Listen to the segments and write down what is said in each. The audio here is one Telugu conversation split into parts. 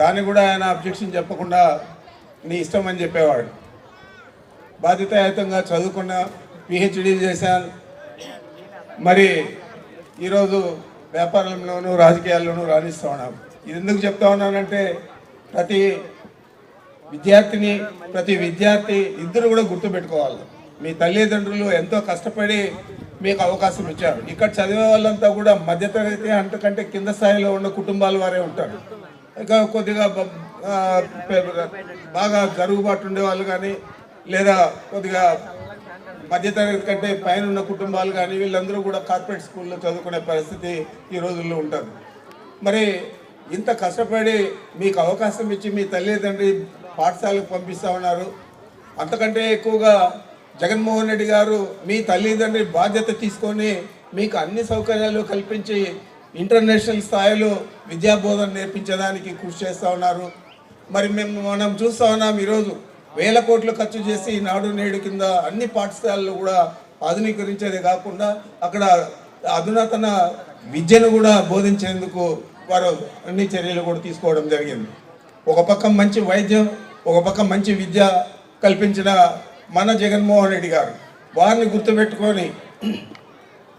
దాన్ని కూడా ఆయన అబ్జెక్షన్ చెప్పకుండా నీ ఇష్టం అని చెప్పేవాడు. బాధ్యతాయుతంగా చదువుకున్న పిహెచ్డీ చేశాను మరి ఈరోజు వ్యాపారంలోనూ రాజకీయాల్లోనూ రాణిస్తూ ఉన్నాం. ఇది ఎందుకు చెప్తా ఉన్నానంటే ప్రతి విద్యార్థిని ప్రతి విద్యార్థి ఇద్దరు కూడా గుర్తుపెట్టుకోవాలి. మీ తల్లిదండ్రులు ఎంతో కష్టపడి మీకు అవకాశం ఇచ్చారు. ఇక్కడ చదివే వాళ్ళంతా కూడా మధ్యతరగతి అంతకంటే కింద స్థాయిలో ఉన్న కుటుంబాల వారే ఉంటారు. ఇంకా కొద్దిగా బాగా జరుగుబాటు ఉండే వాళ్ళు కానీ లేదా కొద్దిగా మధ్యతరగతి కంటే పైన ఉన్న కుటుంబాలు కానీ వీళ్ళందరూ కూడా కార్పొరేట్ స్కూల్లో చదువుకునే పరిస్థితి ఈ రోజుల్లో ఉంటుంది. మరి ఇంత కష్టపడి మీకు అవకాశం ఇచ్చి మీ తల్లిదండ్రి పాఠశాలకు పంపిస్తా ఉన్నారు. అంతకంటే ఎక్కువగా జగన్మోహన్ రెడ్డి గారు మీ తల్లిదండ్రి బాధ్యత తీసుకొని మీకు అన్ని సౌకర్యాలు కల్పించి ఇంటర్నేషనల్ స్థాయిలో విద్యాబోధన నేర్పించడానికి కృషి చేస్తూ ఉన్నారు. మరి మేము మనం చూస్తూ ఉన్నాం ఈరోజు వేల కోట్లు ఖర్చు చేసి నాడు నేడు కింద అన్ని పాఠశాలలు కూడా ఆధునీకరించేదే కాకుండా అక్కడ అధునాతన విద్యను కూడా బోధించేందుకు వారు అన్ని చర్యలు కూడా తీసుకోవడం జరిగింది. ఒక పక్క మంచి వైద్యం ఒక పక్క మంచి విద్య కల్పించిన మన జగన్మోహన్ రెడ్డి గారు. వారిని గుర్తుపెట్టుకొని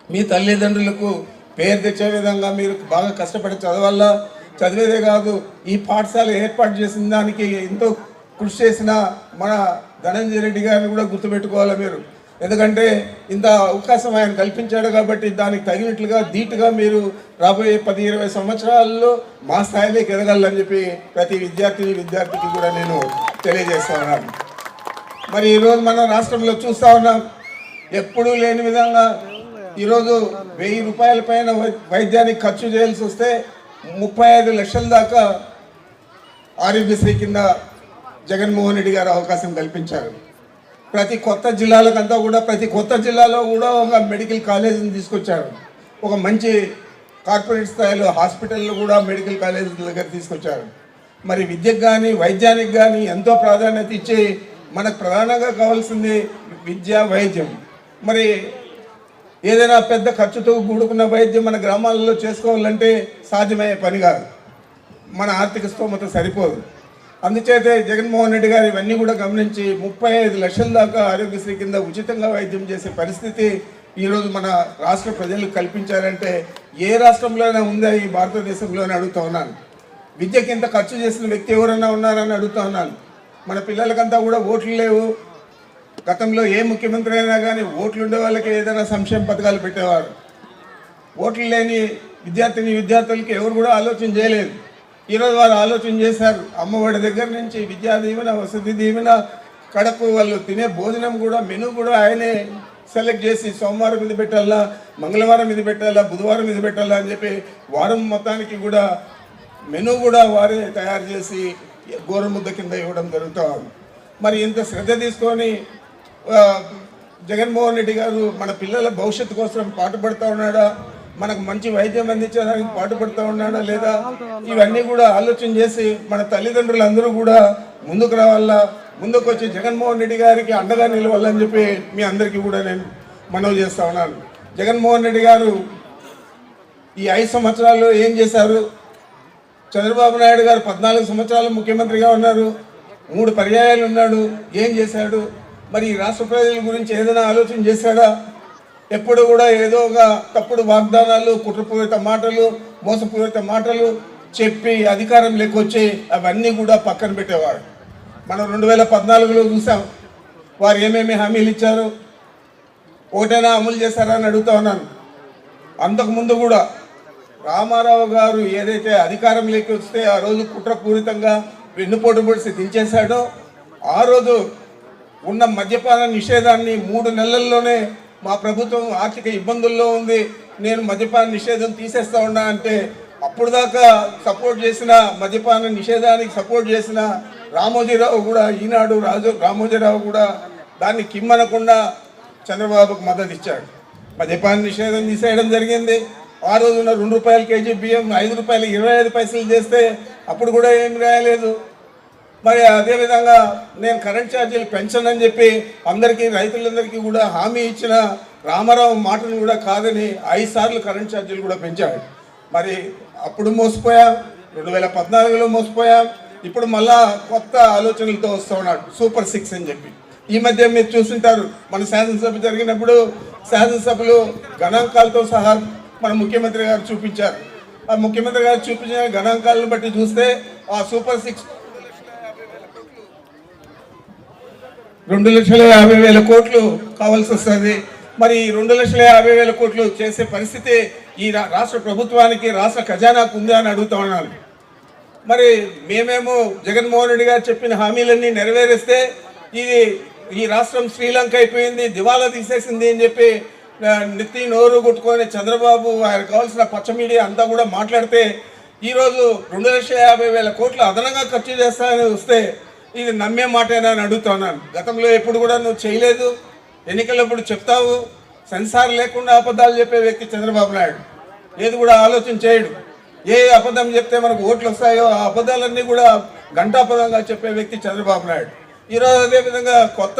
మీ తల్లిదండ్రులకు పేరు తెచ్చే విధంగా మీరు బాగా కష్టపడి చదవాలా? చదివేదే కాదు ఈ పాఠశాల ఏర్పాటు చేసిన దానికి ఎంతో కృషి చేసిన మన ధనంజయ రెడ్డి గారిని కూడా గుర్తుపెట్టుకోవాలి మీరు. ఎందుకంటే ఇంత అవకాశం ఆయన కల్పించాడు కాబట్టి దానికి తగినట్లుగా ధీటుగా మీరు రాబోయే పది ఇరవై సంవత్సరాల్లో మా స్థాయిలోకి ఎదగాలని చెప్పి ప్రతి విద్యార్థిని విద్యార్థికి కూడా నేను తెలియజేస్తా ఉన్నాను. మరి ఈరోజు మన రాష్ట్రంలో చూస్తా ఉన్నాం. ఎప్పుడూ లేని విధంగా ఈరోజు వెయ్యి రూపాయల పైన వై- వైద్యానికి ఖర్చు చేయాల్సి వస్తే ముప్పై ఐదు లక్షల దాకా ఆరోగ్యశ్రీ కింద జగన్మోహన్ రెడ్డి గారు అవకాశం కల్పించారు. ప్రతి కొత్త జిల్లాలకంతా కూడా ప్రతి కొత్త జిల్లాలో కూడా ఒక మెడికల్ కాలేజీని తీసుకొచ్చారు. ఒక మంచి కార్పొరేట్ స్థాయిలో హాస్పిటల్లో కూడా మెడికల్ కాలేజీ దగ్గర తీసుకొచ్చారు. మరి విద్యకు కానీ వైద్యానికి కానీ ఎంతో ప్రాధాన్యత ఇచ్చి మనకు ప్రధానంగా కావాల్సింది విద్య వైద్యం. మరి ఏదైనా పెద్ద ఖర్చుతో కూడుకున్న వైద్యం మన గ్రామాలలో చేసుకోవాలంటే సాధ్యమయ్యే పని కాదు. మన ఆర్థిక స్తోమత సరిపోదు. అందుచేతే జగన్మోహన్ రెడ్డి గారు ఇవన్నీ కూడా గమనించి ముప్పై ఐదు లక్షల దాకా ఆరోగ్యశ్రీ కింద ఉచితంగా వైద్యం చేసే పరిస్థితి ఈరోజు మన రాష్ట్ర ప్రజలకు కల్పించారంటే ఏ రాష్ట్రంలోనే ఉందా ఈ భారతదేశంలోనే అడుగుతా ఉన్నాను. విద్యకి ఇంత ఖర్చు చేసిన వ్యక్తి ఎవరైనా ఉన్నారని అడుగుతా ఉన్నాను. మన పిల్లలకంతా కూడా ఓట్లు లేవు. గతంలో ఏ ముఖ్యమంత్రి అయినా కానీ ఓట్లు ఉండే వాళ్ళకి ఏదైనా సంక్షేమ పథకాలు పెట్టేవారు. ఓట్లు లేని విద్యార్థిని విద్యార్థులకి ఎవరు కూడా ఆలోచన చేయలేదు. ఈరోజు వారు ఆలోచన చేశారు అమ్మఒడి దగ్గర నుంచి విద్యా దీవెన వసతి దీవెన కడపు వాళ్ళు తినే భోజనం కూడా మెను కూడా ఆయనే సెలెక్ట్ చేసి సోమవారం ఇది పెట్టాలా మంగళవారం ఇది పెట్టాలా బుధవారం ఇది పెట్టాలా అని చెప్పి వారం మొత్తానికి కూడా మెను కూడా వారే తయారు చేసి గోరుముద్ద కింద ఇవ్వడం జరుగుతూ మరి ఇంత శ్రద్ధ తీసుకొని జగన్మోహన్ రెడ్డి గారు మన పిల్లల భవిష్యత్తు కోసం పాటుపడుతూ ఉన్నాడా? మనకు మంచి వైద్యం అందించడానికి పాటుపడుతూ ఉన్నాడా లేదా? ఇవన్నీ కూడా ఆలోచన చేసి మన తల్లిదండ్రులు అందరూ కూడా ముందుకు రావాలా? ముందుకు వచ్చి జగన్మోహన్ రెడ్డి గారికి అండగా నిలవాలని చెప్పి మీ అందరికీ కూడా నేను మనవి చేస్తా ఉన్నాను. జగన్మోహన్ రెడ్డి గారు ఈ ఐదు సంవత్సరాలు ఏం చేశారు? చంద్రబాబు నాయుడు గారు పద్నాలుగు సంవత్సరాలు ముఖ్యమంత్రిగా ఉన్నారు. మూడు పర్యాయాలు ఉన్నాడు. ఏం చేశాడు? మరి ఈ రాష్ట్ర ప్రజల గురించి ఏదైనా ఆలోచన చేశాడా? ఎప్పుడు కూడా ఏదో ఒక తప్పుడు వాగ్దానాలు కుట్రపూరిత మాటలు మోసపూరిత మాటలు చెప్పి అధికారం లేకొచ్చి అవన్నీ కూడా పక్కన పెట్టేవాడు. మనం రెండు వేల పద్నాలుగులో చూసాం వారు ఏమేమి హామీలు ఇచ్చారు ఒకటైనా అమలు చేశారా అని అడుగుతా ఉన్నాను. అంతకుముందు కూడా రామారావు గారు ఏదైతే అధికారం వస్తే ఆ రోజు కుట్రపూరితంగా వెన్నుపోటు పొడిసి దించేశాడో ఆ రోజు ఉన్న మద్యపాన నిషేధాన్ని మూడు నెలల్లోనే మా ప్రభుత్వం ఆర్థిక ఇబ్బందుల్లో ఉంది. నేను మద్యపాన నిషేధం తీసేస్తా ఉన్నా అంటే అప్పుడు దాకా సపోర్ట్ చేసిన మద్యపాన నిషేధానికి సపోర్ట్ చేసిన రామోజీరావు కూడా ఈనాడు రాజు రామోజీరావు కూడా దాన్ని కిమ్మనకుండా చంద్రబాబుకు మద్దతు ఇచ్చాడు. మద్యపాన నిషేధం తీసేయడం జరిగింది. ఆ రోజున రెండు రూపాయల కేజీ బియ్యం ఐదు రూపాయలు ఇరవై ఐదు పైసలు చేస్తే అప్పుడు కూడా ఏం రాయలేదు. మరి అదేవిధంగా నేను కరెంట్ ఛార్జీలు పెంచనని చెప్పి అందరికీ రైతులందరికీ కూడా హామీ ఇచ్చిన రామారావు మాటను కూడా కాదని ఐదు సార్లు కరెంట్ ఛార్జీలు కూడా పెంచాడు. మరి అప్పుడు మోసపోయాం రెండు వేల పద్నాలుగులో మోసపోయాం ఇప్పుడు మళ్ళా కొత్త ఆలోచనలతో వస్తూ ఉన్నాడు సూపర్ సిక్స్ అని చెప్పి. ఈ మధ్య మీరు చూస్తుంటారు మన శాసనసభ జరిగినప్పుడు శాసనసభలు గణాంకాలతో సహా మన ముఖ్యమంత్రి గారు చూపించారు. ఆ ముఖ్యమంత్రి గారు చూపించిన గణాంకాలను బట్టి చూస్తే ఆ సూపర్ సిక్స్ రెండు లక్షల యాభై వేల కోట్లు కావాల్సి వస్తుంది. మరి ఈ రెండు లక్షల యాభై వేల కోట్లు చేసే పరిస్థితి ఈ రా- రాష్ట్ర ప్రభుత్వానికి రాష్ట్ర ఖజానాకు ఉందా అని అడుగుతా ఉన్నాను. మరి మేమేమో జగన్మోహన్ రెడ్డి గారు చెప్పిన హామీలన్నీ నెరవేరిస్తే ఇది ఈ రాష్ట్రం శ్రీలంక అయిపోయింది దివాలా తీసేసింది అని చెప్పి నెత్తి నోరు కొట్టుకొని చంద్రబాబు ఆయన కావాల్సిన పచ్చ మీడియా అంతా కూడా మాట్లాడితే ఈరోజు రెండు లక్షల యాభై వేల కోట్లు అదనంగా ఖర్చు చేస్తానని వస్తే ఇది నమ్మే మాటేనా అని అడుగుతున్నాను గతంలో ఎప్పుడు కూడా నువ్వు చేయలేదు. ఎన్నికలప్పుడు చెప్తావు. సెన్సార్ లేకుండా అబద్ధాలు చెప్పే వ్యక్తి చంద్రబాబు నాయుడు. ఏది కూడా ఆలోచన చేయడు. ఏ అబద్ధం చెప్తే మనకు ఓట్లు వస్తాయో ఆ అబద్ధాలన్నీ కూడా గంటాపదంగా చెప్పే వ్యక్తి చంద్రబాబు నాయుడు. ఈరోజు అదేవిధంగా కొత్త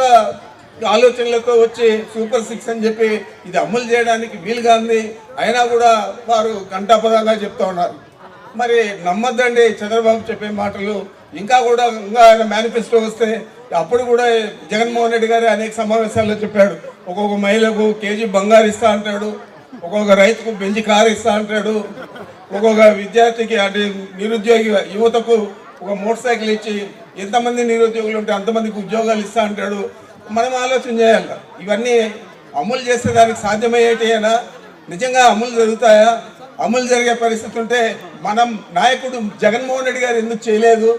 ఆలోచనలతో వచ్చి సూపర్ సిక్స్ అని చెప్పి ఇది అమలు చేయడానికి వీలుగా ఉంది. అయినా కూడా వారు గంటాపదంగా చెప్తా ఉన్నారు. మరి నమ్మద్దండి చంద్రబాబు చెప్పే మాటలు. ఇంకా కూడా ఇంకా ఆయన మేనిఫెస్టో వస్తే అప్పుడు కూడా జగన్మోహన్ రెడ్డి గారు అనేక సమావేశాల్లో చెప్పాడు. ఒక్కొక్క మహిళకు కేజీ బంగారు ఇస్తా అంటాడు ఒక్కొక్క రైతుకు బెంచి కారు ఇస్తా అంటాడు ఒక్కొక్క విద్యార్థికి అంటే నిరుద్యోగి యువతకు ఒక మోటార్ సైకిల్ ఇచ్చి ఎంతమంది నిరుద్యోగులు ఉంటే అంతమందికి ఉద్యోగాలు ఇస్తా అంటాడు. మనం ఆలోచన చేయాలి. ఇవన్నీ అమలు చేసేదానికి అయినా నిజంగా అమలు జరుగుతాయా? అమలు జరిగే పరిస్థితి ఉంటే మనం నాయకుడు జగన్మోహన్ రెడ్డి గారు ఎందుకు చేయలేదు?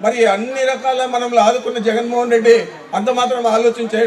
మరి అన్ని రకాల మనం ఆదుకున్న జగన్మోహన్ రెడ్డి అంత మాత్రం ఆలోచన చేయడం